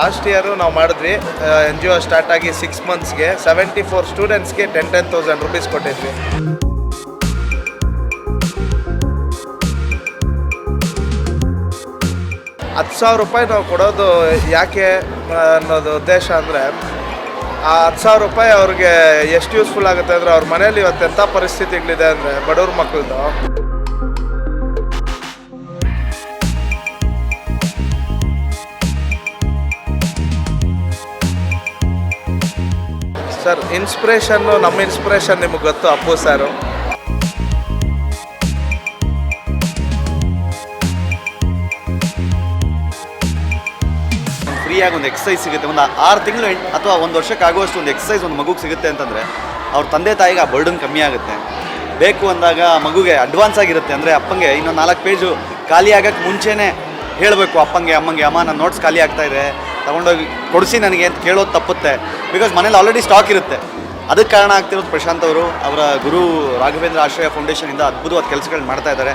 Last year ನಾವು ಮಾಡಿದ್ವಿ N G O start ಆಗಿ ಸಿಕ್ಸ್ ಮಂತ್ಸ್ಗೆ ಸೆವೆಂಟಿ ಫೋರ್ ಸ್ಟೂಡೆಂಟ್ಸ್ಗೆ ಟೆನ್ ಟೆನ್ ತೌಸಂಡ್ ರುಪೀಸ್ ಕೊಟ್ಟಿದ್ವಿ. ಹತ್ತು ಸಾವಿರ ರೂಪಾಯಿ ನಾವು ಕೊಡೋದು ಯಾಕೆ ಅನ್ನೋದು ಉದ್ದೇಶ ಅಂದರೆ, ಆ ಹತ್ತು ಸಾವಿರ ರೂಪಾಯಿ ಅವ್ರಿಗೆ ಎಷ್ಟು ಯೂಸ್ಫುಲ್ ಆಗುತ್ತೆ ಅಂದರೆ ಅವ್ರ ಮನೇಲಿ ಇವತ್ತು ಎಂಥ ಪರಿಸ್ಥಿತಿಗಳಿದೆ ಅಂದರೆ ಬಡವ್ರ ಮಕ್ಕಳದು ಸರ್ ಇನ್ಸ್ಪಿರೇಷನ್ನು ನಮ್ಮ ಇನ್ಸ್ಪಿರೇಷನ್ ನಿಮಗೆ ಗೊತ್ತು, ಅಪ್ಪು ಸರ್ ಫ್ರೀಯಾಗಿ ಒಂದು ಎಕ್ಸಸೈಸ್ ಸಿಗುತ್ತೆ. ಒಂದು ಆರು ತಿಂಗಳು ಅಥವಾ ಒಂದು ವರ್ಷಕ್ಕೆ ಆಗುವಷ್ಟು ಒಂದು ಎಕ್ಸಸೈಸ್ ಒಂದು ಮಗುಗೆ ಸಿಗುತ್ತೆ ಅಂತಂದರೆ, ಅವ್ರ ತಂದೆ ತಾಯಿಗೆ ಆ ಬರ್ಡನ್ ಕಮ್ಮಿ ಆಗುತ್ತೆ. ಬೇಕು ಅಂದಾಗ ಮಗುಗೆ ಅಡ್ವಾನ್ಸ್ ಆಗಿರುತ್ತೆ ಅಂದರೆ ಅಪ್ಪಂಗೆ ಇನ್ನೊಂದು ನಾಲ್ಕು ಪೇಜು ಖಾಲಿ ಆಗೋಕ್ಕೆ ಮುಂಚೆನೇ ಹೇಳಬೇಕು, ಅಪ್ಪಂಗೆ, ಅಮ್ಮಂಗೆ, ಅಮ್ಮ ನೋಟ್ಸ್ ಖಾಲಿ ಆಗ್ತಾಯಿದೆ ತಗೊಂಡೋಗಿ ಕೊಡಿಸಿ ನನಗೆ ಅಂತ ಕೇಳೋದು ತಪ್ಪುತ್ತೆ. ಬಿಕಾಸ್ ಮನೇಲಿ ಆಲ್ರೆಡಿ ಸ್ಟಾಕ್ ಇರುತ್ತೆ. ಅದಕ್ಕೆ ಕಾರಣ ಆಗ್ತಿರೋದು ಪ್ರಶಾಂತ್ ಅವರು, ಅವರ ಗುರು ರಾಘವೇಂದ್ರ ಆಶ್ರಯ ಫೌಂಡೇಶನಿಂದ ಅದ್ಭುತವಾದ ಕೆಲಸಗಳನ್ನ ಮಾಡ್ತಾ ಇದ್ದಾರೆ.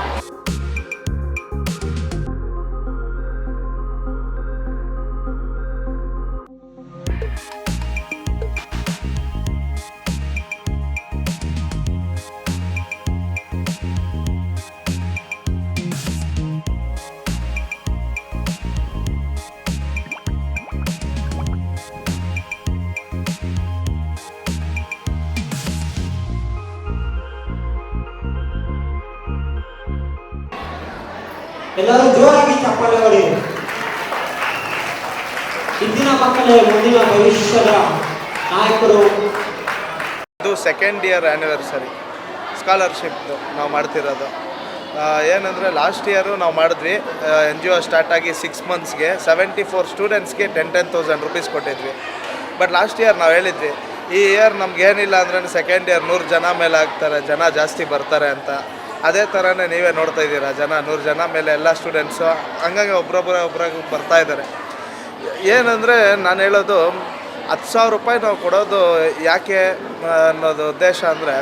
ಮಕ್ಕಳೇ ಮುಂದಿನ ಭವಿಷ್ಯದ ನಾಯಕರು. ಇದು ಸೆಕೆಂಡ್ ಇಯರ್ ಆ್ಯನಿವರ್ಸರಿ ಸ್ಕಾಲರ್ಶಿಪ್ದು ನಾವು ಮಾಡ್ತಿರೋದು. ಏನಂದರೆ ಲಾಸ್ಟ್ ಇಯರು ನಾವು ಮಾಡಿದ್ವಿ ಎನ್ ಜಿ ಒ ಸ್ಟಾರ್ಟ್ ಆಗಿ ಸಿಕ್ಸ್ ಮಂತ್ಸ್ಗೆ ಸೆವೆಂಟಿ ಫೋರ್ ಸ್ಟೂಡೆಂಟ್ಸ್ಗೆ ಟೆನ್ ಟೆನ್ ತೌಸಂಡ್ ರುಪೀಸ್ ಕೊಟ್ಟಿದ್ವಿ. ಬಟ್ ಲಾಸ್ಟ್ ಇಯರ್ ನಾವು ಹೇಳಿದ್ವಿ, ಈ ಇಯರ್ ನಮಗೇನಿಲ್ಲ ಅಂದ್ರೆ ಸೆಕೆಂಡ್ ಇಯರ್ ನೂರು ಜನ ಮೇಲೆ ಆಗ್ತಾರೆ, ಜನ ಜಾಸ್ತಿ ಬರ್ತಾರೆ ಅಂತ. ಅದೇ ಥರನೇ ನೀವೇ ನೋಡ್ತಾ ಇದ್ದೀರಾ, ಜನ ನೂರು ಜನ ಮೇಲೆ ಎಲ್ಲ ಸ್ಟೂಡೆಂಟ್ಸು ಹಂಗಂಗೆ ಒಬ್ರೊಬ್ಬರ ಒಬ್ರಾಗ ಬರ್ತಾ ಇದ್ದಾರೆ. ಏನಂದರೆ ನಾನು ಹೇಳೋದು, ಹತ್ತು ಸಾವಿರ ರೂಪಾಯಿ ನಾವು ಕೊಡೋದು ಯಾಕೆ ಅನ್ನೋದು ಉದ್ದೇಶ ಅಂದರೆ,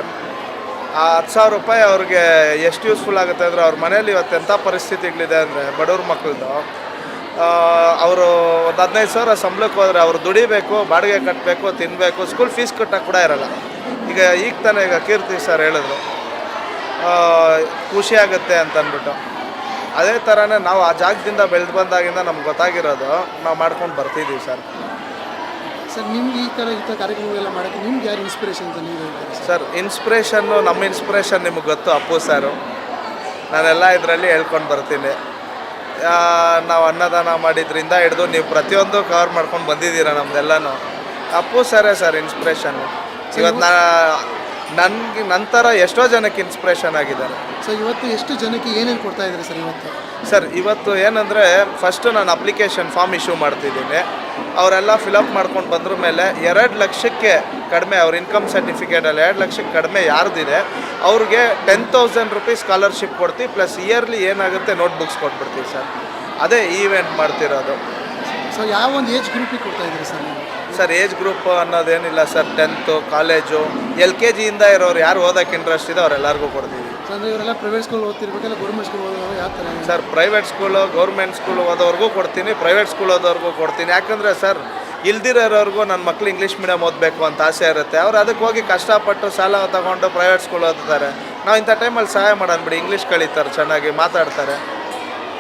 ಆ ಹತ್ತು ಸಾವಿರ ರೂಪಾಯಿ ಅವ್ರಿಗೆ ಎಷ್ಟು ಯೂಸ್ಫುಲ್ ಆಗುತ್ತೆ ಅಂದರೆ ಅವ್ರ ಮನೇಲಿ ಇವತ್ತು ಎಂಥ ಪರಿಸ್ಥಿತಿಗಳಿದೆ ಅಂದರೆ ಬಡವ್ರ ಮಕ್ಕಳದು ಅವರು ಒಂದು ಹದಿನೈದು ಸಾವಿರ ಸಂಬಳಕ್ಕೆ ಹೋದರೆ ಅವ್ರು ದುಡಿಬೇಕು, ಬಾಡಿಗೆ ಕಟ್ಟಬೇಕು ತಿನ್ನಬೇಕು ಸ್ಕೂಲ್ ಫೀಸ್ ಕಟ್ಟಕ್ಕೆ ಕೂಡ ಇರಲ್ಲ. ಈಗ ಈಗ ತಾನೇ ಈಗ ಕೀರ್ತಿ ಸರ್ ಹೇಳಿದ್ರು ಖುಷಿಯಾಗುತ್ತೆ ಖುಷಿ ಆಗುತ್ತೆ ಅಂತ ಅಂದ್ಬಿಟ್ಟು. ಅದೇ ಥರನೇ ನಾವು ಆ ಜಾಗದಿಂದ ಬೆಳೆದು ಬಂದಾಗಿಂದ ನಮ್ಗೆ ಗೊತ್ತಾಗಿರೋದು ನಾವು ಮಾಡ್ಕೊಂಡು ಬರ್ತಿದ್ದೀವಿ ಸರ್. ಸರ್ ನಿಮ್ಗೆ ಈ ಥರ ಇಂಥ ಕಾರ್ಯಕ್ರಮಗಳೆಲ್ಲ ಮಾಡೋಕ್ಕೆ ನಿಮ್ಗೆ ಯಾರು ಇನ್ಸ್ಪಿರೇಷನ್ ಅಂತ ನೀವು ಹೇಳ್ತೀರಿ ಸರ್? ಇನ್ಸ್ಪಿರೇಷನ್ನು ನಮ್ಮ ಇನ್ಸ್ಪಿರೇಷನ್ ನಿಮಗೆ ಗೊತ್ತು ಅಪ್ಪು ಸರು. ನಾನೆಲ್ಲ ಇದರಲ್ಲಿ ಹೇಳ್ಕೊಂಡು ಬರ್ತೀನಿ. ನಾವು ಅನ್ನದಾನ ಮಾಡಿದ್ರಿಂದ ಹಿಡಿದು ನೀವು ಪ್ರತಿಯೊಂದು ಕವರ್ ಮಾಡ್ಕೊಂಡು ಬಂದಿದ್ದೀರಾ ನಮ್ದೆಲ್ಲನೂ. ಅಪ್ಪು ಸರೇ ಸರ್ ಇನ್ಸ್ಪಿರೇಷನ್ನು ಇವತ್ತು ನಾ ನನಗೆ ನಂತರ ಎಷ್ಟೋ ಜನಕ್ಕೆ ಇನ್ಸ್ಪಿರೇಷನ್ ಆಗಿದ್ದಾರೆ. ಸೊ ಇವತ್ತು ಎಷ್ಟು ಜನಕ್ಕೆ ಏನೇನು ಕೊಡ್ತಾ ಇದ್ದಾರೆ ಸರ್ ಇವತ್ತು? ಸರ್ ಇವತ್ತು ಏನಂದರೆ ಫಸ್ಟ್ ನಾನು ಅಪ್ಲಿಕೇಶನ್ ಫಾರ್ಮ್ ಇಶ್ಯೂ ಮಾಡ್ತಿದ್ದೀನಿ. ಅವರೆಲ್ಲ ಫಿಲಪ್ ಮಾಡ್ಕೊಂಡು ಬಂದ್ರ ಮೇಲೆ ಎರಡು ಲಕ್ಷಕ್ಕೆ ಕಡಿಮೆ ಅವ್ರ ಇನ್ಕಮ್ ಸರ್ಟಿಫಿಕೇಟಲ್ಲಿ ಎರಡು ಲಕ್ಷಕ್ಕೆ ಕಡಿಮೆ ಯಾರ್ದಿದೆ ಅವ್ರಿಗೆ ಟೆನ್ ತೌಸಂಡ್ ರುಪೀಸ್ ಸ್ಕಾಲರ್ಶಿಪ್ ಕೊಡ್ತೀವಿ ಪ್ಲಸ್ ಇಯರ್ಲಿ ಏನಾಗುತ್ತೆ ನೋಟ್ಬುಕ್ಸ್ ಕೊಟ್ಬಿಡ್ತೀವಿ ಸರ್. ಅದೇ ಈವೆಂಟ್ ಮಾಡ್ತಿರೋದು. ಸೊ ಯಾವ ಒಂದು ಏಜ್ ಗ್ರೂಪಿಗೆ ಕೊಡ್ತಾ ಇದ್ದೀರಿ ಸರ್ ನೀವು? Sir age group ಅನ್ನೋದೇನಿಲ್ಲ sir tenth college L K ಜಿಯಿಂದ ಇರೋರು ಯಾರು ಓದಕ್ಕೆ ಇಂಟ್ರೆಸ್ಟ್ ಇದೆ ಅವರೆಲ್ಲರಿಗೂ ಕೊಡ್ತೀವಿ. ಸರ್ ಅಂದರೆ ಇವರೆಲ್ಲ ಪ್ರೈವೇಟ್ ಸ್ಕೂಲ್ ಓದ್ತಿರ್ಬೇಕಲ್ಲ ಗೌರ್ಮೆಂಟ್ ಸ್ಕೂಲ್ ಓದೋರು ಯಾವ ಥರ sir private school government school ಓದೋರ್ಗೂ ಕೊಡ್ತೀನಿ ಪ್ರೈವೇಟ್ ಸ್ಕೂಲ್ ಓದೋರ್ಗೂ ಕೊಡ್ತೀನಿ. ಯಾಕಂದರೆ ಸರ್ ಇಲ್ದಿರೋರ್ಗೂ ನನ್ನ ಮಕ್ಳು ಇಂಗ್ಲೀಷ್ ಮೀಡಿಯಮ್ ಓದಬೇಕು ಅಂತ ಆಸೆ ಇರುತ್ತೆ. ಅವ್ರು ಅದಕ್ಕೆ ಹೋಗಿ ಕಷ್ಟಪಟ್ಟು ಸಾಲ ತಗೊಂಡು ಪ್ರೈವೇಟ್ ಸ್ಕೂಲ್ ಓದ್ತಾರೆ. ನಾವು ಇಂಥ ಟೈಮಲ್ಲಿ ಸಹಾಯ ಮಾಡೋಣ ಬಿಡಿ ಇಂಗ್ಲೀಷ್ ಕಳೀತಾರೆ ಚೆನ್ನಾಗಿ ಮಾತಾಡ್ತಾರೆ.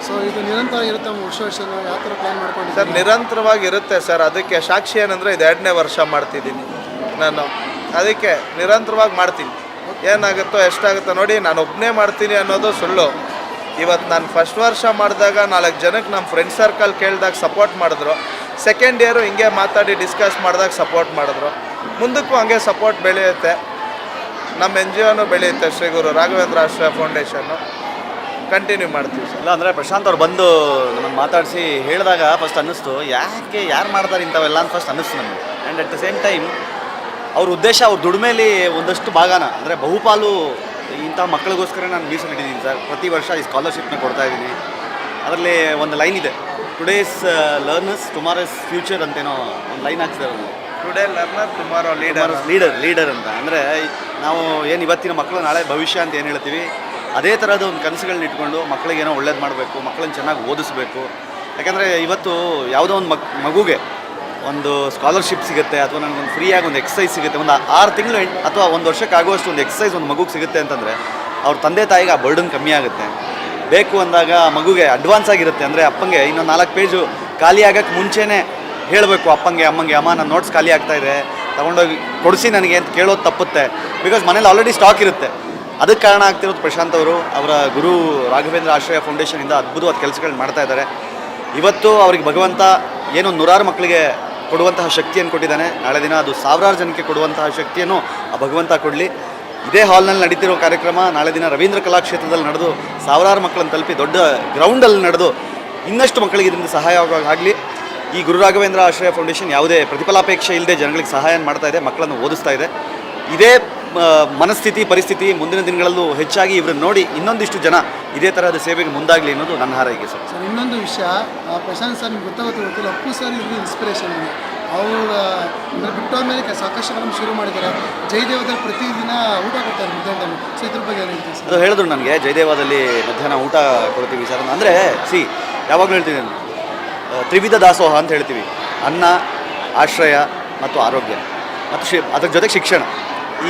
ಸೊ ಇದು ನಿರಂತರ ಇರುತ್ತೆ ವರ್ಷ ವರ್ಷ ಯಾವ ಥರ ಪ್ಲ್ಯಾನ್ ಸರ್ ನಿರಂತರವಾಗಿ ಇರುತ್ತೆ ಸರ್. ಅದಕ್ಕೆ ಸಾಕ್ಷಿ ಏನಂದರೆ ಇದು ಎರಡನೇ ವರ್ಷ ಮಾಡ್ತಿದ್ದೀನಿ ನಾನು. ಅದಕ್ಕೆ ನಿರಂತರವಾಗಿ ಮಾಡ್ತೀನಿ. ಏನಾಗುತ್ತೋ, ಎಷ್ಟಾಗುತ್ತೋ ನೋಡಿ, ನಾನು ಒಬ್ಬನೇ ಮಾಡ್ತೀನಿ ಅನ್ನೋದು ಸುಳ್ಳು. ಇವತ್ತು ನಾನು ಫಸ್ಟ್ ವರ್ಷ ಮಾಡಿದಾಗ ನಾಲ್ಕು ಜನಕ್ಕೆ ನಮ್ಮ ಫ್ರೆಂಡ್ ಸರ್ಕಲ್ ಕೇಳಿದಾಗ ಸಪೋರ್ಟ್ ಮಾಡಿದ್ರು. ಸೆಕೆಂಡ್ ಇಯರು ಹಿಂಗೆ ಮಾತಾಡಿ ಡಿಸ್ಕಸ್ ಮಾಡಿದಾಗ ಸಪೋರ್ಟ್ ಮಾಡಿದ್ರು. ಮುಂದಕ್ಕೂ ಹಂಗೆ ಸಪೋರ್ಟ್ ಬೆಳೆಯುತ್ತೆ. ನಮ್ಮ ಎನ್ ಜಿ ಒನು ಬೆಳೆಯುತ್ತೆ ಶ್ರೀ ಗುರು ರಾಘವೇಂದ್ರ ಆಶ್ರಯ ಫೌಂಡೇಶನ್ನು ಕಂಟಿನ್ಯೂ ಮಾಡ್ತೀವಿ ಸರ್. ಇಲ್ಲ ಅಂದರೆ ಪ್ರಶಾಂತ್ ಅವ್ರು ಬಂದು ನಮ್ಮನ್ನು ಮಾತಾಡಿಸಿ ಹೇಳಿದಾಗ ಫಸ್ಟ್ ಅನ್ನಿಸ್ತು ಯಾಕೆ ಯಾರು ಮಾಡ್ತಾರೆ ಇಂಥವೆಲ್ಲ? ಅಂತ ಫಸ್ಟ್ ಅನ್ನಿಸ್ತು ನಮಗೆ. And at the same time ಅವ್ರ ಉದ್ದೇಶ ಅವ್ರ ದುಡಿಮೆಯಲ್ಲಿ ಒಂದಷ್ಟು ಭಾಗನ ಅಂದರೆ ಬಹುಪಾಲು ಇಂಥ ಮಕ್ಕಳಿಗೋಸ್ಕರ ನಾನು ಮೀಸಲಿಟ್ಟಿದ್ದೀನಿ ಸರ್. ಪ್ರತಿ ವರ್ಷ ಈ ಸ್ಕಾಲರ್ಶಿಪ್ನ ಕೊಡ್ತಾ ಇದ್ದೀನಿ. ಅದರಲ್ಲಿ ಒಂದು ಲೈನ್ ಇದೆ. ಟುಡೇಸ್ ಲರ್ನರ್ಸ್ ಟುಮಾರೋಸ್ ಫ್ಯೂಚರ್ ಅಂತೇನೋ ಒಂದು ಲೈನ್ ಅವರು. Today learner tomorrow leader leader leader ಅಂತ. ಅಂದರೆ ನಾವು ಏನು ಇವತ್ತಿನ ಮಕ್ಕಳು ನಾಳೆ ಭವಿಷ್ಯ ಅಂತ ಏನು ಹೇಳ್ತೀವಿ? ಅದೇ ಥರದ ಒಂದು ಕನಸುಗಳನ್ನ ಇಟ್ಕೊಂಡು ಮಕ್ಕಳಿಗೇನೋ ಒಳ್ಳೇದು ಮಾಡಬೇಕು, ಮಕ್ಕಳನ್ನ ಚೆನ್ನಾಗಿ ಓದಿಸ್ಬೇಕು. ಯಾಕಂದರೆ ಇವತ್ತು ಯಾವುದೋ ಒಂದು ಮಕ್, ಮಗುಗೆ ಒಂದು ಸ್ಕಾಲರ್ಶಿಪ್ ಸಿಗುತ್ತೆ ಅಥವಾ ನನಗೊಂದು ಫ್ರೀಯಾಗಿ ಒಂದು ಎಕ್ಸಸೈಸ್ ಸಿಗುತ್ತೆ. ಒಂದು ಆರು ತಿಂಗಳು ಅಥವಾ ಒಂದು ವರ್ಷಕ್ಕಾಗುವಷ್ಟು ಒಂದು ಎಕ್ಸಸೈಸ್ ಒಂದು ಮಗುಗೆ ಸಿಗುತ್ತೆ ಅಂತಂದರೆ ಅವ್ರ ತಂದೆ ತಾಯಿಗೆ ಆ ಬರ್ಡನ್ ಕಮ್ಮಿ ಆಗುತ್ತೆ. ಬೇಕು ಅಂದಾಗ ಆ ಮಗುಗೆ ಅಡ್ವಾನ್ಸ್ ಆಗಿರುತ್ತೆ. ಅಂದರೆ ಅಪ್ಪಂಗೆ ಇನ್ನೊಂದು ನಾಲ್ಕು ಪೇಜು ಖಾಲಿ ಆಗೋಕ್ಕೆ ಮುಂಚೆನೇ ಹೇಳಬೇಕು ಅಪ್ಪಂಗೆ, ಅಮ್ಮಂಗೆ, ಅಮ್ಮ ನನ್ನ ನೋಟ್ಸ್ ಖಾಲಿ ಆಗ್ತಾ ಇದೆ. ತೊಗೊಂಡೋಗಿ ಕೊಡಿಸಿ ನನಗೆ ಅಂತ ಕೇಳೋದು ತಪ್ಪುತ್ತೆ. ಬಿಕಾಸ್ ಮನೇಲಿ ಆಲ್ರೆಡಿ ಸ್ಟಾಕ್ ಇರುತ್ತೆ. ಅದಕ್ಕೆ ಕಾರಣ ಆಗ್ತಿರೋದು ಪ್ರಶಾಂತ್ ಅವರು, ಅವರ ಗುರು ರಾಘವೇಂದ್ರ ಆಶ್ರಯ ಫೌಂಡೇಶನಿಂದ ಅದ್ಭುತವಾದ ಕೆಲಸಗಳನ್ನ ಮಾಡ್ತಾ ಇದ್ದಾರೆ. ಇವತ್ತು ಅವ್ರಿಗೆ ಭಗವಂತ ಏನು ನೂರಾರು ಮಕ್ಕಳಿಗೆ ಕೊಡುವಂತಹ ಶಕ್ತಿಯನ್ನು ಕೊಟ್ಟಿದ್ದಾನೆ. ನಾಳೆ ದಿನ ಅದು ಸಾವಿರಾರು ಜನಕ್ಕೆ ಕೊಡುವಂತಹ ಶಕ್ತಿಯನ್ನು ಆ ಭಗವಂತ ಕೊಡಲಿ. ಇದೇ ಹಾಲ್ನಲ್ಲಿ ನಡೀತಿರೋ ಕಾರ್ಯಕ್ರಮ ನಾಳೆ ದಿನ ರವೀಂದ್ರ ಕಲಾಕ್ಷೇತ್ರದಲ್ಲಿ ನಡೆದು ಸಾವಿರಾರು ಮಕ್ಕಳನ್ನು ತಲುಪಿ ದೊಡ್ಡ ಗ್ರೌಂಡಲ್ಲಿ ನಡೆದು ಇನ್ನಷ್ಟು ಮಕ್ಕಳಿಗೆ ಇದರಿಂದ ಸಹಾಯ ಆಗಲಿ ಈ ಗುರು ರಾಘವೇಂದ್ರ ಆಶ್ರಯ ಫೌಂಡೇಶನ್ ಯಾವುದೇ ಪ್ರತಿಫಲಾಪೇಕ್ಷೆ ಇಲ್ಲದೆ ಜನಗಳಿಗೆ ಸಹಾಯ ಮಾಡ್ತಾ ಇದೆ, ಮಕ್ಕಳನ್ನು ಓದಿಸ್ತಾ ಇದೆ. ಇದೇ ಮನಸ್ಥಿತಿ ಪರಿಸ್ಥಿತಿ ಮುಂದಿನ ದಿನಗಳಲ್ಲೂ ಹೆಚ್ಚಾಗಿ ಇವರನ್ನು ನೋಡಿ ಇನ್ನೊಂದಿಷ್ಟು ಜನ ಇದೇ ತರಹದ ಸೇವೆಗೆ ಮುಂದಾಗಲಿ ಅನ್ನೋದು ನನ್ನ ಹಾರೈಕೆ ಸರ್. ಸರ್ ಇನ್ನೊಂದು ವಿಷಯ ಪ್ರಶಾಂತ್ ಸರ್ ನಿಮ್ಗೆ ಗೊತ್ತಾಗುತ್ತೆ ಗೊತ್ತಿಲ್ಲ ಅಪ್ಪು ಸರ್ ಇವ್ರಿಗೆ ಇನ್ಸ್ಪಿರೇಷನ್ ಅವರ ಅಂದರೆ ಬಿಟ್ಟು ಮೇಲೆ ಸಾಕಷ್ಟು ನಮ್ಮ ಶುರು ಮಾಡಿದ್ದಾರೆ. ಜಯದೇವದಲ್ಲಿ ಪ್ರತಿದಿನ ಊಟ ಕೊಡ್ತಾರೆ ಮಧ್ಯಾಹ್ನದಲ್ಲಿ. ಸೊ ಇದ್ರ ಬಗ್ಗೆ ಅದು ಹೇಳಿದ್ರು ನನಗೆ ಜಯದೇವದಲ್ಲಿ ಮಧ್ಯಾಹ್ನ ಊಟ ಕೊಡ್ತೀವಿ ಸರ್ ಅಂದರೆ ಸಿ ಯಾವಾಗಲೂ ಹೇಳ್ತೀನಿ ನಾನು ತ್ರಿವಿಧ ದಾಸೋಹ ಅಂತ ಹೇಳ್ತೀವಿ. ಅನ್ನ ಆಶ್ರಯ ಮತ್ತು ಆರೋಗ್ಯ. ಮತ್ತು ಶಿ ಅದ್ರ ಜೊತೆಗೆ ಶಿಕ್ಷಣ.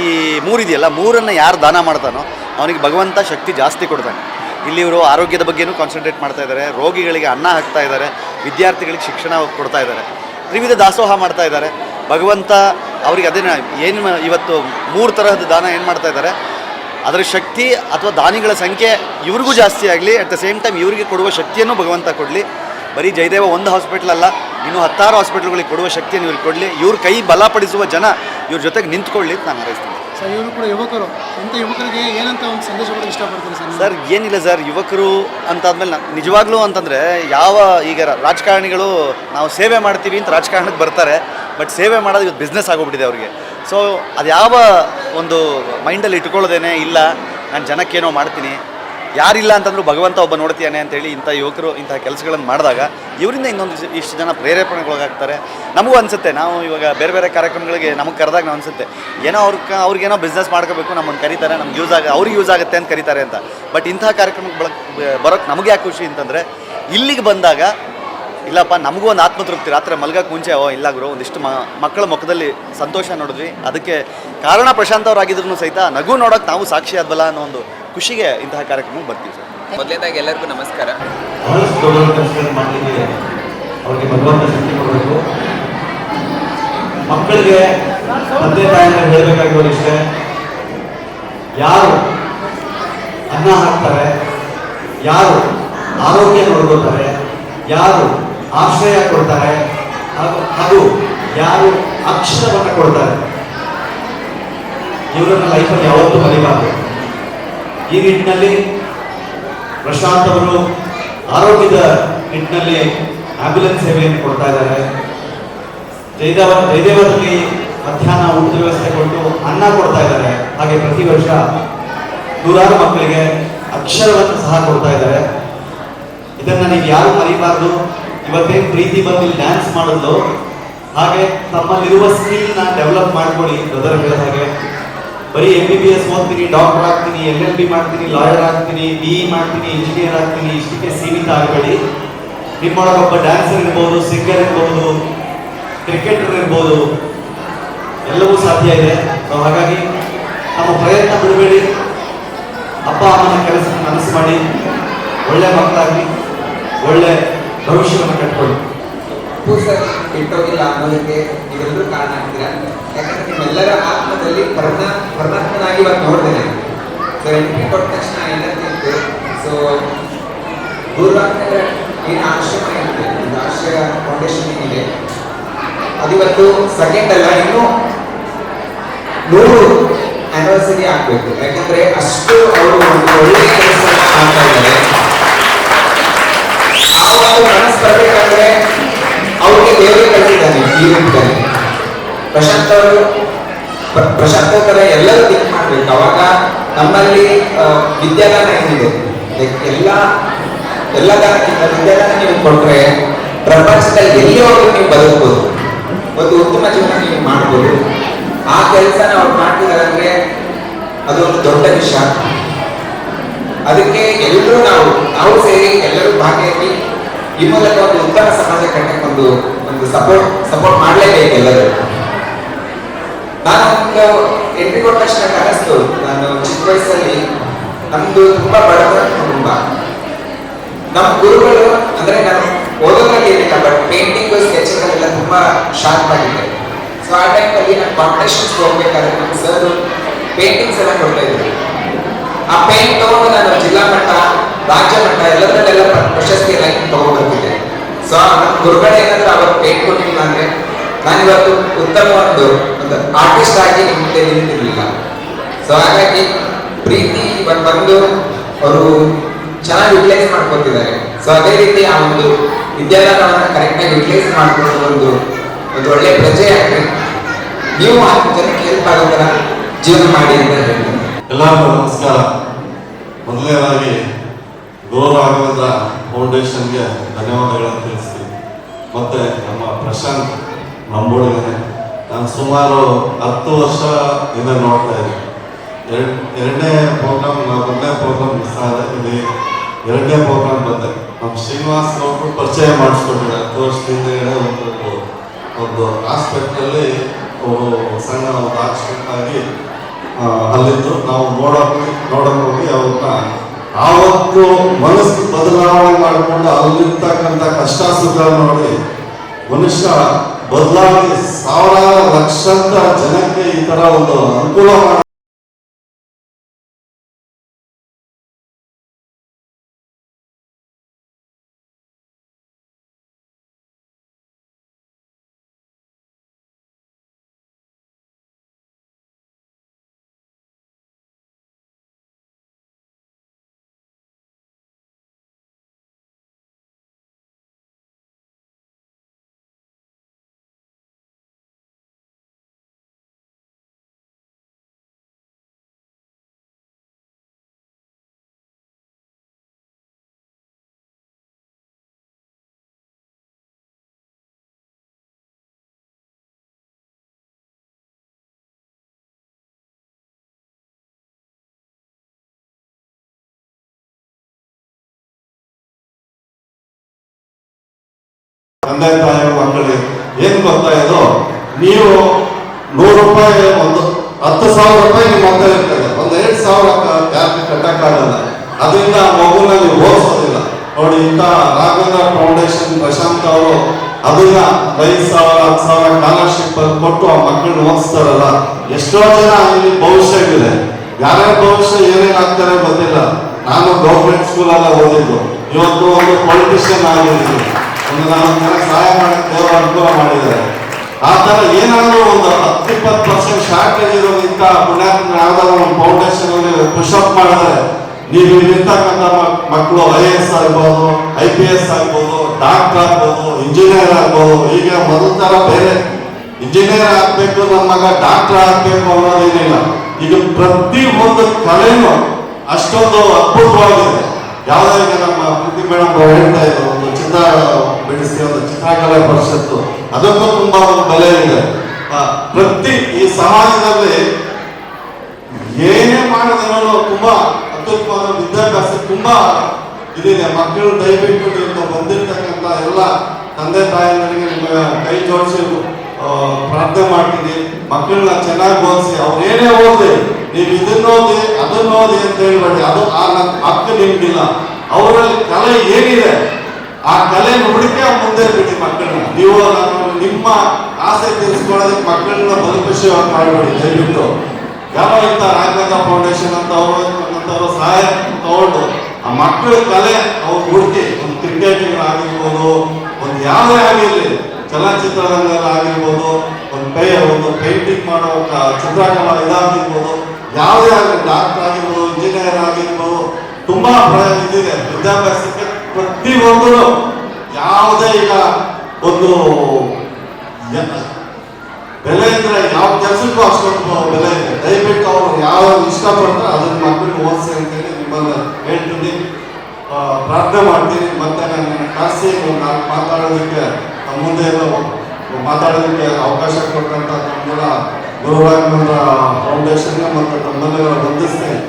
ಈ ಮೂರಿದೆಯಲ್ಲ, ಮೂರನ್ನು ಯಾರು ದಾನ ಮಾಡ್ತಾನೋ ಅವನಿಗೆ ಭಗವಂತ ಶಕ್ತಿ ಜಾಸ್ತಿ ಕೊಡ್ತಾನೆ. ಇಲ್ಲಿ ಇವರು ಆರೋಗ್ಯದ ಬಗ್ಗೆನೂ ಕಾನ್ಸಂಟ್ರೇಟ್ ಮಾಡ್ತಾ ಇದ್ದಾರೆ, ರೋಗಿಗಳಿಗೆ ಅನ್ನ ಹಾಕ್ತಾ ಇದ್ದಾರೆ, ವಿದ್ಯಾರ್ಥಿಗಳಿಗೆ ಶಿಕ್ಷಣ ಕೊಡ್ತಾ ಇದ್ದಾರೆ, ತ್ರಿವಿಧ ದಾಸೋಹ ಮಾಡ್ತಾ ಇದ್ದಾರೆ. ಭಗವಂತ ಅವ್ರಿಗೆ ಅದೇನ ಏನು ಇವತ್ತು ಮೂರು ತರಹದ ದಾನ ಏನು ಮಾಡ್ತಾ ಇದ್ದಾರೆ, ಅದರ ಶಕ್ತಿ ಅಥವಾ ದಾನಿಗಳ ಸಂಖ್ಯೆ ಇವ್ರಿಗೂ ಜಾಸ್ತಿ ಆಗಲಿ ಅಟ್ ದ ಸೇಮ್ ಟೈಮ್ ಇವರಿಗೆ ಕೊಡುವ ಶಕ್ತಿಯನ್ನು ಭಗವಂತ ಕೊಡಲಿ. ಬರೀ ಜಯದೇವ ಒಂದು ಹಾಸ್ಪಿಟ್ಲಲ್ಲ ಇನ್ನು ಹತ್ತಾರು ಹಾಸ್ಪಿಟ್ಲ್ಗಳಿಗೆ ಕೊಡುವ ಶಕ್ತಿಯನ್ನು ಇವ್ರಿಗೆ ಕೊಡಲಿ. ಇವ್ರ ಕೈ ಬಲಪಡಿಸುವ ಜನ ಇವ್ರ ಜೊತೆಗೆ ನಿಂತ್ಕೊಳ್ಳಿ ಅಂತ ನಾನು ಹಾರೈಸ್ತೀನಿ. ಸರ್ ಇವರು ಕೂಡ ಯುವಕರು. ಇಂಥ ಯುವಕರಿಗೆ ಏನಂತ ಒಂದು ಸಂದೇಶ ಕೊಡೋಕೆ ಇಷ್ಟಪಡ್ತೀರಿ ಸರ್ ಸರ್ ಏನಿಲ್ಲ ಸರ್. ಯುವಕರು ಅಂತಾದ್ಮೇಲೆ ನಾನು ನಿಜವಾಗ್ಲೂ ಅಂತಂದರೆ ಯಾವ ಈಗ ರಾಜಕಾರಣಿಗಳು ನಾವು ಸೇವೆ ಮಾಡ್ತೀವಿ ಅಂತ ರಾಜಕಾರಣಕ್ಕೆ ಬರ್ತಾರೆ ಬಟ್ ಸೇವೆ ಮಾಡೋದು ಇವತ್ತು ಬಿಸ್ನೆಸ್ ಆಗೋಗ್ಬಿಟ್ಟಿದೆ ಅವ್ರಿಗೆ. ಸೊ ಅದು ಯಾವ ಒಂದು ಮೈಂಡಲ್ಲಿ ಇಟ್ಕೊಳ್ಳೋದೇನೆ ಇಲ್ಲ ನಾನು ಜನಕ್ಕೇನೋ ಮಾಡ್ತೀನಿ ಯಾರಿಲ್ಲ ಅಂತಂದ್ರೂ ಭಗವಂತ ಒಬ್ಬ ನೋಡ್ತೀಯಾನೆ ಅಂತೇಳಿ ಇಂಥ ಯುವಕರು ಇಂಥ ಕೆಲಸಗಳನ್ನು ಮಾಡಿದಾಗ ಇವರಿಂದ ಇನ್ನೊಂದು ಇಷ್ಟು- ಜನ ಪ್ರೇರೇಪಣೆಗೊಳಗಾಗ್ತಾರೆ. ನಮಗೂ ಅನಿಸುತ್ತೆ. ನಾವು ಇವಾಗ ಬೇರೆ ಬೇರೆ ಕಾರ್ಯಕ್ರಮಗಳಿಗೆ ನಮಗೆ ಕರೆದಾಗ ನಾವು ಅನಿಸುತ್ತೆ. ಏನೋ ಅವ್ರ ಅವ್ರಿಗೇನೋ ಬಿಸ್ನೆಸ್ ಮಾಡ್ಕೋಬೇಕು, ನಮ್ಮನ್ನು ಕರೀತಾರೆ, ನಮ್ಗೆ ಯೂಸ್ ಆಗ ಅವ್ರಿಗೆ ಯೂಸ್ ಆಗುತ್ತೆ ಅಂತ ಕರೀತಾರೆ ಅಂತ. ಬಟ್ ಇಂಥ ಕಾರ್ಯಕ್ರಮಕ್ಕೆ ಬಳಕೆ ಬರೋಕ್ಕೆ ನಮಗೆ ಯಾಕೆ ಖುಷಿ ಅಂತಂದರೆ, ಇಲ್ಲಿಗೆ ಬಂದಾಗ, ಇಲ್ಲಪ್ಪ, ನಮಗೂ ಒಂದು ಆತ್ಮತೃಪ್ತಿ. ರಾತ್ರಿ ಮಲ್ಗಕ್ಕೆ ಮುಂಚೆ, ಓ, ಇಲ್ಲ ಗುರು, ಒಂದಿಷ್ಟು ಮಕ್ಕಳ ಮುಖದಲ್ಲಿ ಸಂತೋಷ ನೋಡಿದ್ವಿ. ಅದಕ್ಕೆ ಕಾರಣ ಪ್ರಶಾಂತ್ ಅವರಾಗಿದ್ರು ಸಹಿತ ನಗು ನೋಡೋಕೆ ನಾವು ಸಾಕ್ಷಿ ಆದ್ವಲ್ಲ ಅನ್ನೋ ಒಂದು ಖುಷಿಗೆ ಇಂತಹ ಕಾರ್ಯಕ್ರಮ ಬರ್ತೀವಿ ಸರ್. ಮೊದಲನೇದಾಗಿ ಎಲ್ಲರಿಗೂ ನಮಸ್ಕಾರ. ಅವರಿಗೆ ಭಗವಂತ ಶಕ್ತಿ ಕೊಡಬೇಕು. ಮಕ್ಕಳಿಗೆ ತಂದೆ ತಾಯಿಯನ್ನು ಹೇಳಬೇಕಾಗಿರೋದು ಇಷ್ಟೇ. ಯಾರು ಅನ್ನ ಹಾಕ್ತಾರೆ ಯಾರು ಆರೋಗ್ಯ ನೋಡ್ಕೋತಾರೆ ಯಾರು ಆಶ್ರಯ ಕೊಡ್ತಾರೆ ಅದು ಹಾಗೂ ಯಾರು ಅಕ್ಷರವನ್ನು ಕೊಡ್ತಾರೆ. ಇವರನ್ನ ಲೈಫಲ್ಲಿ ಯಾವತ್ತೂ ಮರಿಬಾರ್ದು. ಈ ನಿಟ್ಟಿನಲ್ಲಿ ಪ್ರಶಾಂತ್ ಅವರು ಆರೋಗ್ಯದ ನಿಟ್ಟಿನಲ್ಲಿ ಆಂಬ್ಯುಲೆನ್ಸ್ ಸೇವೆಯನ್ನು ಕೊಡ್ತಾ ಇದ್ದಾರೆ. ಜಯದೇವ ಜಯದೇವದಲ್ಲಿ ಮಧ್ಯಾಹ್ನ ಊಟದ ವ್ಯವಸ್ಥೆ ಕೊಟ್ಟು ಅನ್ನ ಕೊಡ್ತಾ ಇದ್ದಾರೆ. ಹಾಗೆ ಪ್ರತಿ ವರ್ಷ ನೂರಾರು ಮಕ್ಕಳಿಗೆ ಅಕ್ಷರವನ್ನು ಸಹ ಕೊಡ್ತಾ ಇದ್ದಾರೆ. ಇದನ್ನು ನೀವು ಯಾರು ಮರಿಬಾರ್ದು. ಇವತ್ತೇನು ಪ್ರೀತಿ ಬಂದು ಡ್ಯಾನ್ಸ್ ಮಾಡೋದು ಹಾಗೆ ತಮ್ಮಲ್ಲಿರುವ ಸ್ಕಿಲ್ನ ಡೆವಲಪ್ ಮಾಡ್ಕೊಳ್ಳಿ ಬ್ರದರ್ ಹೇಳಿದ ಹಾಗೆ. ಬರೀ ಎಂ ಬಿ ಬಿ ಎಸ್ ಓದ್ತೀನಿ ಡಾಕ್ಟರ್ ಆಗ್ತೀನಿ ಎಲ್ ಎಲ್ ಬಿ ಮಾಡ್ತೀನಿ ಲಾಯರ್ ಆಗ್ತೀನಿ ಬಿ ಇ ಮಾಡ್ತೀನಿ ಇಂಜಿನಿಯರ್ ಆಗ್ತೀನಿ, ಇಷ್ಟಕ್ಕೆ ಸೀಮಿತ ಆಗಬೇಡಿ. ನಿಮ್ಮೊಳಗೊಬ್ಬ ಡ್ಯಾನ್ಸರ್ ಇರ್ಬೋದು ಸಿಂಗರ್ ಇರ್ಬೋದು ಕ್ರಿಕೆಟರ್ ಇರ್ಬೋದು, ಎಲ್ಲವೂ ಸಾಧ್ಯ ಇದೆ. ಸೊ ಹಾಗಾಗಿ ನಮ್ಮ ಪ್ರಯತ್ನ ಬಿಡಬೇಡಿ. ಅಪ್ಪ, ಅಮ್ಮನ ಕೆಲಸ ಮನಸ್ಸು ಮಾಡಿ. ಒಳ್ಳೆ ಮಕ್ಕಳಾಗಿ ಒಳ್ಳೆ ಭವಿಷ್ಯವನ್ನು ಕಟ್ಕೊಳ್ಳಿ. ಬಿಟ್ಟೋಗಿಲ್ಲ ಅನ್ನೋದಕ್ಕೆ ನೀವೆಲ್ಲರೂ ಕಾರಣ ಆಗ್ತೀರಾ ಯಾಕಂದ್ರೆ ನಿಮ್ಮೆಲ್ಲರ ಆತ್ಮದಲ್ಲಿ ಪರಮ ಪರಮಾತ್ಮನಾಗಿ ಇವತ್ತು ನೋಡ್ತೇನೆ ಸೊ ಎಂಟ್ರಿ ಕೊಟ್ಟ ತಕ್ಷಣ ಏನಂತಿತ್ತು ಸೊ ಗುರುರಾತ್ರಿ ಏನು ಆಶ್ರಮ ಏನಿದೆ ಆಶ್ರಯ ಫೌಂಡೇಶನ್ ಏನಿದೆ ಅದಿವತ್ತು ಸೆಕೆಂಡ್ ಅಲ್ಲ, ಇನ್ನು ನೂರು ಆನಿವರ್ಸರಿ ಆಗ್ಬೇಕು. ಯಾಕಂದ್ರೆ ಅಷ್ಟು ಅವರು ಒಂದು ಒಳ್ಳೆಯ ಕೆಲಸ ಮಾಡ್ತಾ ಇದ್ದಾರೆ. ಆ ಮನಸ್ಸು ಬರ್ಬೇಕಾದ್ರೆ ಅವ್ರಿಗೆ ದೇವರೇ ಕಳಿಸಿದ್ದಾನೆ ರೂಪದಲ್ಲಿ. ಪ್ರಶಾಂತ್ ಅವರು ಪ್ರ- ಪ್ರಶಾಂತ್ ಅವ್ರ ಎಲ್ಲರೂ ಥಿಂಕ್ ಮಾಡ್ಬೇಕು. ಅವಾಗ ನಮ್ಮಲ್ಲಿ ವಿದ್ಯಾದಾನ ಏನಿದೆ? ಎಲ್ಲ ಎಲ್ಲ ದಾನಕ್ಕಿಂತ ವಿದ್ಯಾದಾನ ನೀವು ಕೊಟ್ರೆ ಪ್ರಪಂಚದಲ್ಲಿ ಎಲ್ಲಿ ಹೋದ್ರು ನೀವು ಬದುಕಬಹುದು ಒಂದು ಉತ್ತಮ ಜೀವನ ನೀವು ಮಾಡ್ಬೋದು. ಆ ಕೆಲಸ ಅವ್ರು ಮಾಡ್ತಿದ್ದಾರೆ ಅದೊಂದು ಅದು ದೊಡ್ಡ ವಿಷಯ. ಅದಕ್ಕೆ ಎಲ್ಲರೂ ನಾವು ನಾವು ಸೇರಿ ಎಲ್ಲರೂ ಭಾಗಿಯಾಗಿ ಈ ಮೂಲಕ ಒಂದು ಉತ್ತಮ ಸಮಾಜ ಕಟ್ಟಕ್ಕೆ ಒಂದು ಒಂದು ಸಪೋರ್ಟ್ ಸಪೋರ್ಟ್ ಮಾಡಲೇಬೇಕು ಎಲ್ಲರೂ. ನಾನು ಎಂಟ್ರಿ ಕೊಟ್ಟ ತಕ್ಷಣ ಕನಸ್ತು ನಾನು ಚಿಕ್ಕ ವಯಸ್ಸಲ್ಲಿ ನಮ್ದು ತುಂಬಾ ಬಡವರ ಕುಟುಂಬ. ನಮ್ಮ ಗುರುಗಳು, ಅಂದ್ರೆ ನಾನು ಓದೋದ್ರಲ್ಲಿ ಏನಿಲ್ಲ ಬಟ್ ಪೇಂಟಿಂಗ್ ಸ್ಕೆಚಿಂಗ್ ಎಲ್ಲ ತುಂಬಾ ಶಾರ್ಪ್ ಆಗಿದೆ ಸೊ ಆ ಟೈಮಲ್ಲಿ ನಾನು ಕಾಂಪಿಟೇಷನ್ಸ್ ಹೋಗ್ಬೇಕಾದ್ರೆ ನಮ್ಮ ಸರ್ ಪೇಂಟಿಂಗ್ಸ್ ಎಲ್ಲ ಕೊಡ್ತಾ ಇದ್ರು. ಆ ಪೇಂಟ್ ತಗೊಂಡು ನಾನು ಜಿಲ್ಲಾ ಮಟ್ಟ ರಾಜ್ಯ ಮಟ್ಟ ಎಲ್ಲದರಲ್ಲೆಲ್ಲ ಪ್ರಶಸ್ತಿಯನ್ನ ಪ್ರಶಸ್ತಿ ಎಲ್ಲ ತಗೊಂಡು ಬರ್ತಿದ್ದೆ ಸೊ ನಮ್ಮ ಏನಂದ್ರೆ ಅವರು ಪೇಂಟ್ ಕೊಟ್ಟಿಲ್ಲ ಅಂದ್ರೆ ನಾನಿವತ್ತು ಉತ್ತಮ ಒಂದು ಆರ್ಟಿಸ್ಟ್ ಆಗಿ ಮುಂದೆ ನಿಂತಿರ್ಲಿಲ್ಲ. ಸೊ ಹಾಗಾಗಿ ಪ್ರೀತಿ ಇವತ್ತು ಬಂದು ಅವರು ಚೆನ್ನಾಗಿ ಯುಟಿಲೈಸ್ ಮಾಡ್ಕೊತಿದ್ದಾರೆ. ಸೊ ಅದೇ ರೀತಿ ಆ ಒಂದು ವಿದ್ಯಾದಾನವನ್ನು ಕರೆಕ್ಟಾಗಿ ಯುಟಿಲೈಸ್ ಮಾಡ್ಕೊಂಡು ಒಂದು ಒಂದು ಒಳ್ಳೆ ಪ್ರಜೆ ಆಗಲಿ, ನೀವು ಹತ್ತು ಜನಕ್ಕೆ ಹೆಲ್ಪ್ ಆಗೋ ಥರ ಜೀವನ ಮಾಡಿ ಅಂತ ಹೇಳ್ತೀನಿ. ಎಲ್ಲರಿಗೂ ನಮಸ್ಕಾರ. ಮೊದಲನೇದಾಗಿ ಗೌರವ ರಾಘವೇಂದ್ರ ಫೌಂಡೇಶನ್ಗೆ ಧನ್ಯವಾದಗಳನ್ನು ತಿಳಿಸ್ತೀನಿ ಮತ್ತೆ ನಮ್ಮ ಪ್ರಶಾಂತ್ ನಂಬೋಳಿಗೆ ನಾನು ಸುಮಾರು ಹತ್ತು ವರ್ಷ ಇಂದ ನೋಡ್ತಾ ಇದ್ದೀನಿ. ಎರಡು, ಎರಡನೇ ಪ್ರೋಗ್ರಾಮ್ ಒಂದನೇ ಪ್ರೋಗ್ರಾಮ್ ಮಿಸ್ ಆದ. ಇಲ್ಲಿ ಎರಡನೇ ಪ್ರೋಗ್ರಾಮ್ ಬಂದೆ. ನಮ್ಮ ಶ್ರೀನಿವಾಸ್ ಅವರು ಪರಿಚಯ ಮಾಡಿಸ್ಕೊಟ್ಟಿದ್ದಾರೆ ಹತ್ತು ವರ್ಷದಿಂದ ಒಂದು ಒಂದು ಆಸ್ಪೆಟ್ಲಲ್ಲಿ ಅವರು ಸಣ್ಣ ಒಂದು ಆಗಿ ಅಲ್ಲಿದ್ದು. ನಾವು ನೋಡೋಕೆ ನೋಡೋಕೆ ಹೋಗಿ ಅವ್ರನ್ನ ಆವತ್ತು ಮನಸ್ಸು ಬದಲಾವಣೆ ಮಾಡಿಕೊಂಡು ಅಲ್ಲಿರ್ತಕ್ಕಂಥ ಕಷ್ಟ ಸುಖ ನೋಡಿ ಮನುಷ್ಯ ಬದಲಾಗಿ ಸಾವಿರಾರು ಲಕ್ಷಾಂತರ ಜನಕ್ಕೆ ಈ ತರ ಒಂದು ಅನುಕೂಲ ಮಾಡ ತಂದೆ ತಾಯಿ ಮಕ್ಕಳಿಗೆ ಏನ್ ಗೊತ್ತಾ ಇದು? ನೀವು ನೂರು ರೂಪಾಯಿ ಒಂದು ಹತ್ತು ಸಾವಿರ ರೂಪಾಯಿ ನಿಮ್ಮ ಮಕ್ಕಳು ಇರ್ತದೆ. ಒಂದು ಎರಡು ಸಾವಿರ ಯಾಕೆ ಕಟ್ಟಕ್ಕಾಗಲ್ಲ ಅದರಿಂದ ಮಗುನ ಓದಿಸೋದಿಲ್ಲ ನೋಡಿ, ಇಂಥ ರಾಘವೇಂದ್ರ ಫೌಂಡೇಶನ್ ಪ್ರಶಾಂತ್ ಅವರು ಅದನ್ನ ಐದು ಸಾವಿರ, ಹತ್ತು ಸಾವಿರ ಸ್ಕಾಲರ್ಶಿಪ್ ಕೊಟ್ಟು ಆ ಮಕ್ಕಳನ್ನ ಓದಿಸ್ತಾರಲ್ಲ, ಎಷ್ಟೋ ಜನ ಇಲ್ಲಿ ಭವಿಷ್ಯ ಇದೆ ಯಾರ್ಯಾರ ಭವಿಷ್ಯ ಏನೇನ್ ಆಗ್ತಾರೆ ಗೊತ್ತಿಲ್ಲ. ನಾನು ಗೌರ್ಮೆಂಟ್ ಸ್ಕೂಲಲ್ಲ ಓದಿದ್ದು. ಇವತ್ತು ಒಂದು ಪೊಲಿಟಿಷಿಯನ್ ಆಗಿದ್ದೀನಿ. ಒಂದು ನಾನು ಸಹಾಯ ಮಾಡಕ್ಕೆ ಗೌರವ ಅನುಕೂಲ ಮಾಡಿದ್ದಾರೆ. ಆ ಥರ ಏನಾದರೂ ಒಂದು ಹತ್ತು ಇಪ್ಪತ್ತು ಪರ್ಸೆಂಟ್ ಶಾರ್ಟೇಜ್ ಇರೋ ಇಂಥ ಪುಣ್ಯಾತ್ಮ ಯಾವ್ದಾದ್ರು ಒಂದು ಫೌಂಡೇಶನ್ ಪುಷಪ್ ಮಾಡಿದ್ರೆ, ನೀವು ಇಲ್ಲಿರ್ತಕ್ಕಂಥ ಮಕ್ಕಳು ಐ ಎ ಎಸ್ ಆಗ್ಬೋದು, ಐ ಪಿ ಎಸ್ ಆಗ್ಬೋದು, ಡಾಕ್ಟರ್ ಆಗ್ಬೋದು ಇಂಜಿನಿಯರ್ ಆಗ್ಬೋದು ಈಗ ಮೊದಲ ಥರ ಬೇರೆ ಇಂಜಿನಿಯರ್ ಆಗ್ಬೇಕು ನಮ್ಮ ಮಗ ಡಾಕ್ಟರ್ ಆಗ್ಬೇಕು ಅನ್ನೋದೇನಿಲ್ಲ. ಈಗ ಪ್ರತಿ ಒಂದು ಕಲೆನೂ ಅಷ್ಟೊಂದು ಅದ್ಭುತವಾಗಿದೆ. ಯಾವುದೇ ಈಗ ನಮ್ಮ ಪ್ರೀತಿ ಮೇಡಮ್ ಹೇಳ್ತಾ ಇದ್ರು, ಒಂದು ಚಿತ್ರ ಬಿಡಿಸಿ, ಒಂದು ಚಿತ್ರಕಲೆ ಪರಿಷತ್ತು. ಅದಕ್ಕೂ ತುಂಬಾ ಒಂದು ಬೆಲೆ ಇದೆ. ಪ್ರತಿ ಈ ಸಮಾಜದಲ್ಲಿ ಏನೇ ಮಾಡಿದ್ರು ತುಂಬಾ ಅತ್ಯುತ್ತಮ ವಿದ್ಯಾಭ್ಯಾಸ ತುಂಬಾ ಇದಿದೆ. ಮಕ್ಕಳು ದಯವಿಟ್ಟು ನೀವು ಬಂದಿರ್ತಕ್ಕಂಥ ಎಲ್ಲ ತಂದೆ ತಾಯಿಗಳಿಗೆ ನಿಮ್ಮ ಕೈ ಜೋಡಿಸಿ ಪ್ರಾರ್ಥನೆ ಮಾಡ್ತೀನಿ. ಮಕ್ಕಳನ್ನ ಚೆನ್ನಾಗಿ ಓದಿಸಿ, ಅವ್ರು ಏನೇ ಓದಿ ನೀವು ಇದನ್ನ ಓದಿ ಅದನ್ನ ಓದಿ ಅಂತ ಹೇಳ್ಬೇಡಿ ಅದು ಆ ನನ್ನ ಹಕ್ಕು ನಿಮ್ಗಿಲ್ಲ. ಅವರಲ್ಲಿ ಕಲೆ ಏನಿದೆ, ಆ ಕಲೆ ಹುಡುಕಿ ಮುಂದೆ ಬಿಡಿ ಮಕ್ಕಳನ್ನ. ನೀವು ನಿಮ್ಮ ಆಸೆ ತಿಳಿಸ್ಕೊಳ್ಳೋದಕ್ಕೆ ಮಕ್ಕಳನ್ನ ಬದುಕುಷಿಯಾಗಿ ಮಾಡಬೇಡಿ, ದಯವಿಟ್ಟು. ಯಾವ ಇಂಥ ರಾಘವೇಂದ್ರ ಫೌಂಡೇಶನ್ ಅಂತ ಅವರು ಸಹಾಯ ತಗೊಂಡು ಆ ಮಕ್ಕಳ ಕಲೆ ಅವ್ರು ಹುಡುಕಿ ಒಂದು ಕ್ರಿಕೆಟಿಂಗ್ ಆಗಿರ್ಬೋದು, ಒಂದು ಯಾವುದೇ ಆಗಿರಲಿ, ಚಲನಚಿತ್ರರಂಗದಲ್ಲಿ ಆಗಿರ್ಬೋದು, ಒಂದು ಕೈ ಒಂದು ಪೇಂಟಿಂಗ್ ಮಾಡೋ ಚಿತ್ರಕಲಾ ಇದಾಗಿರ್ಬೋದು ಯಾವುದೇ ಆಗಲಿ ಡಾಕ್ಟರ್ ಆಗಿರ್ಬೋದು, ಇಂಜಿನಿಯರ್ ಆಗಿರ್ಬೋದು, ತುಂಬಾ ಇದಿದೆ ವಿದ್ಯಾಭ್ಯಾಸಕ್ಕೆ ಪ್ರತಿಯೊಂದು ಯಾವುದೇ ಈಗ ಒಂದು ಬೆಲೆ ಇದ್ರೆ ಯಾವ ಕೆಲಸಕ್ಕೂ ಅಷ್ಟೊಂದು ಬೆಲೆ ಇದೆ ದಯವಿಟ್ಟು ಅವರು ಯಾವ ಇಷ್ಟಪಡ್ತಾರೆ ಅದನ್ನ ಮಕ್ಕಳಿಗೆ ಓದಿಸಿ ಅಂತೇಳಿ ನಿಮ್ಮನ್ನ ಹೇಳ್ತೀನಿ. ಪ್ರಾರ್ಥನೆ ಮಾಡ್ತೀನಿ. ಮತ್ತೆ ನನ್ನ ಒಂದು ನಾಲ್ಕು ಮಾತಾಡೋದಕ್ಕೆ ನಮ್ಮ ಮುಂದೆ ಮಾತಾಡೋದಕ್ಕೆ ಅವಕಾಶ ಕೊಟ್ಟಂತ ನಮ್ಮೆಲ್ಲ ಗುರುರಾಘವೇಂದ್ರ ಫೌಂಡೇಶನ್ ಮತ್ತು ತಮ್ಮನ್ನೆಲ್ಲ ವಂದಿಸ್ತೇನೆ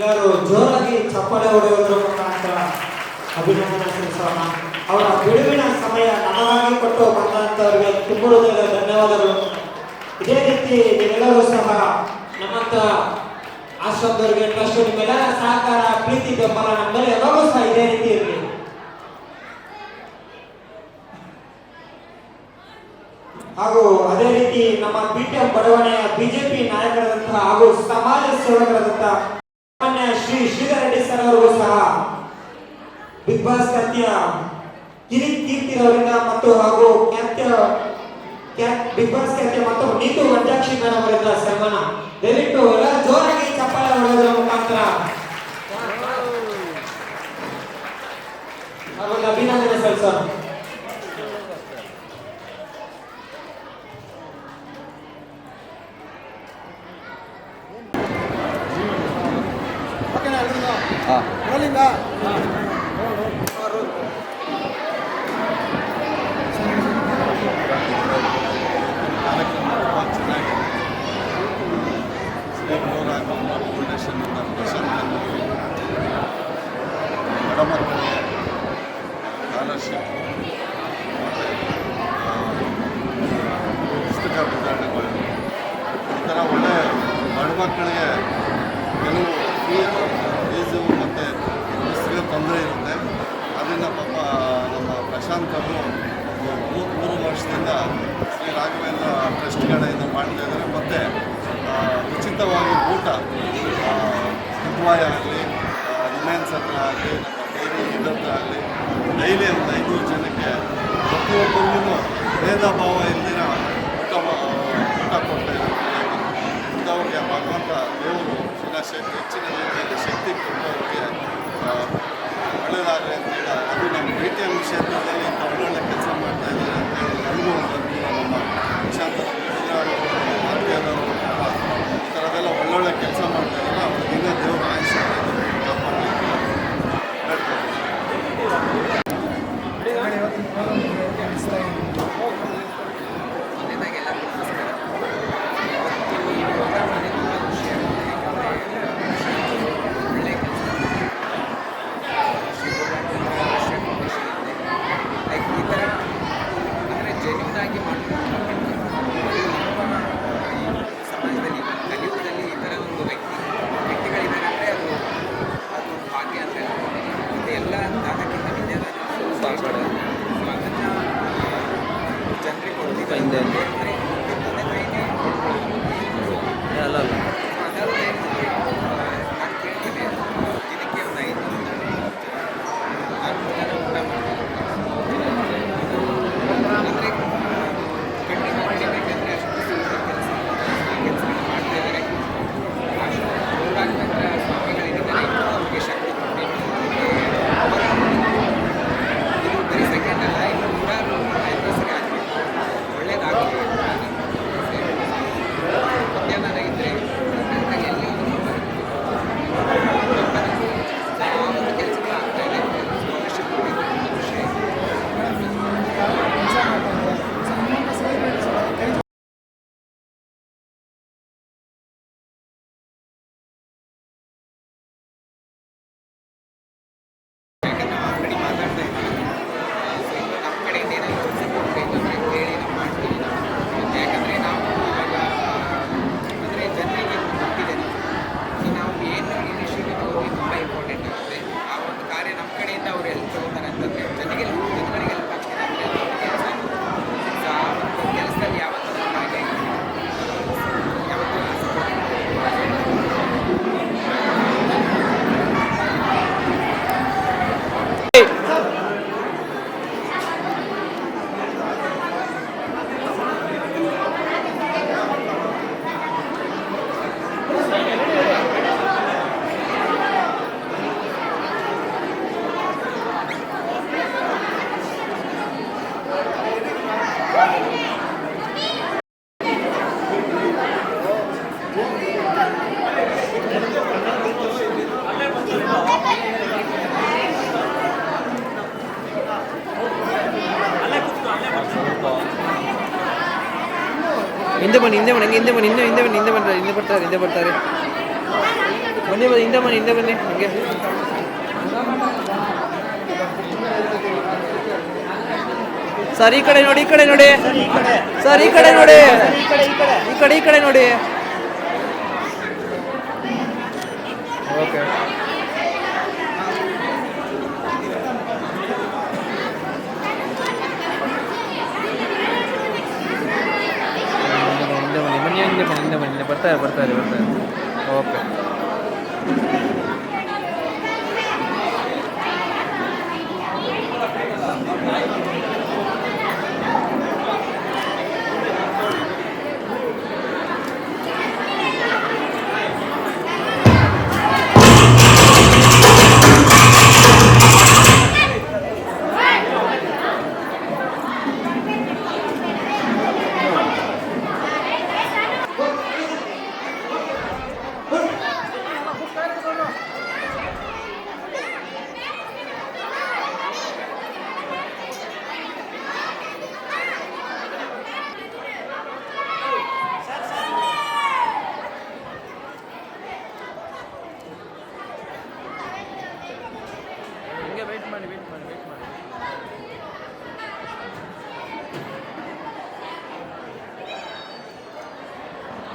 ಎಲ್ಲರೂ ಜೋರಾಗಿ ಚಪ್ಪಾಳೆ ಹೊಡೆಯುವುದರ ಮುಖಾಂತರ ಅಭಿನಂದನೆ ಸಲ್ಲಿಸೋಣ. ಅವರ ಬಿಡುವಿನ ಸಮಯ ನಮಗಾಗಿ ಕೊಟ್ಟು ಬಂದಂತವರಿಗೆ ತುಂಬ ಧನ್ಯವಾದಗಳು. ಇದೇ ರೀತಿ ನೀವೆಲ್ಲರೂ ಸಹ ನಮ್ಮಂತ ಆಶ್ರಮದವರಿಗೆ ಟ್ರಸ್ಟ್ ನಿಮ್ಮೆಲ್ಲರ ಸಹಕಾರ, ಪ್ರೀತಿ, ಬೆಂಬಲ ನಮ್ಮಲ್ಲಿ ಎಲ್ಲರೂ ಸಹ ಇದೇ ರೀತಿ ಇರಲಿ. ಹಾಗೂ ಅದೇ ರೀತಿ ನಮ್ಮ ಬಿಟಿಎಂ ಬಡಾವಣೆಯ ಬಿಜೆಪಿ ನಾಯಕರಾದಂತಹ ಹಾಗೂ ಸಮಾಜ ಸೇವಕರಾದಂತಹ ಶ್ರೀ ಶ್ರೀಧರ್ ರೆಡ್ಡಿ ಸರ್ ಅವರಿಗೂ ಸಹ ಬಿಗ್ ಬಾಸ್ ಖ್ಯಾತಿಯ ಕಿರಿ ಕೀರ್ತಿರವರಿಂದ ಮತ್ತು ಹಾಗೂ ಖ್ಯಾತ್ಯ ಖ್ಯಾತ್ ಬಿಗ್ ಬಾಸ್ ಖ್ಯಾತಿಯ ಮತ್ತು ನೀತು ವಂಜಾಕ್ಷಿ ಮೇಡಮ್ ಅವರಿಂದ ಸನ್ಮಾನ. ದಯವಿಟ್ಟು ಎಲ್ಲ ಜೋರಾಗಿ ಚಪ್ಪಾಳೆ ಹೊಡೆಯೋದ್ರ ಮುಖಾಂತರ. ಅವರಿಗೆ ಅಭಿನಂದನೆ ಸಲ್ಲಿಸೋಣ ಓಕೆನಾ ಎಲ್ರಿಗೂ ಹಾಂ ರೋಲಿಂಗ ಕಾರ್ಯಕ್ರಮ ತುಂಬ ಚೆನ್ನಾಗಿದೆ ಶ್ರೀ ಫೌಂಡೇಶನ್ನಿಂದ ಪ್ರಶಾಂತ್ ಬಡ ಮಕ್ಕಳಿಗೆ ಸ್ಕಾಲರ್ಶಿಪ್ ಪುಸ್ತಕ ವಿತರಣೆಗಳು ಈ ಥರ ಒಳ್ಳೆ ಬಡ ಮಕ್ಕಳಿಗೆ ಕೆಲವು ಫೀ ಫೀಸು ಮತ್ತು ಪುಸ್ತಕ ತೊಂದರೆ ಇರುತ್ತೆ ಅದರಿಂದ ಪಾಪ ನಮ್ಮ ಪ್ರಶಾಂತ್ ಅವರು ಮೂರು ವರ್ಷದಿಂದ ಶ್ರೀ ರಾಘವೇಂದ್ರ ಟ್ರಸ್ಟ್ ಕಡೆಯಿಂದ ಮಾಡ್ತಾ ಇದ್ದಾರೆ. ಮತ್ತು ಉಚಿತವಾಗಿ ಊಟ ಉದ್ವಾಯ ಆಗಲಿ ರಿಲಯನ್ಸ್ ಹತ್ರ ಆಗಲಿ, ನಮ್ಮ ಇದತ್ರ ಆಗಲಿ, ಡೈಲಿ ಒಂದು ಐನೂರು ಜನಕ್ಕೆ ಪ್ರತಿಯೊಬ್ಬರಿಗೂ ಭೇದ ಭಾವ ಇಲ್ದಿರ ಊಟ ಊಟ ಕೊಡ್ತಾ ಇದ್ದಾರೆ. ಇಂಥವ್ರಿಗೆ ಭಗವಂತ ದೇವರು ಶಕ್ತಿ ಹೆಚ್ಚಿನ ರೀತಿಯಲ್ಲಿ ಶಕ್ತಿ ಕೊಟ್ಟು ಅವರಿಗೆ ಅಂತ ಒಳ್ಳೆಯದಾಗಲಿ ಅದು ನಮ್ಮ ಬಿ ಕೆಲಸ ಮಾಡ್ತಾ ಒಂದು ನಮ್ಮ ಥರದೆಲ್ಲ ಒಳ್ಳೊಳ್ಳೆ ಕೆಲಸ ಮಾಡ್ತಾ ಇದ್ದಾರೆ. ಇನ್ನೂ ದೇವರು ಆಯುಷ್ಯ ಕಾಪಾಡಲಿ ಹಿಂದೆ ಬನ್ನಿ, ಹಿಂದೆ ಹಿಂದೆ ಬನ್ನಿ, ಹಿಂದೆ ಬರ್ತಾರೆ ಹಿಂದೆ ಬರ್ತಾರೆ ಹಿಂದೆ ಬರ್ತಾರೆ. ಬನ್ನಿ ಬನ್ನಿ, ಹಿಂದೆ ಬನ್ನಿ ಹಿಂದೆ ಬನ್ನಿ, ಹಂಗೆ. ಸರ್, ಈ ಕಡೆ ನೋಡಿ, ಈ ಕಡೆ ನೋಡಿ. ಸರ್, ಈ ಕಡೆ ನೋಡಿ. ಈ ಕಡೆ ಈ ಕಡೆ ನೋಡಿ. ಓಕೆ ಹಿಂದೆ ಬನ್ನಿ ಬನ್ನಿ ಹಿಂದೆ ಬನ್ನಿ ಹಿಂದೆ ಬನ್ನಿ ಬರ್ತಾರೆ ಬರ್ತಾರೆ ಬರ್ತಾರೆ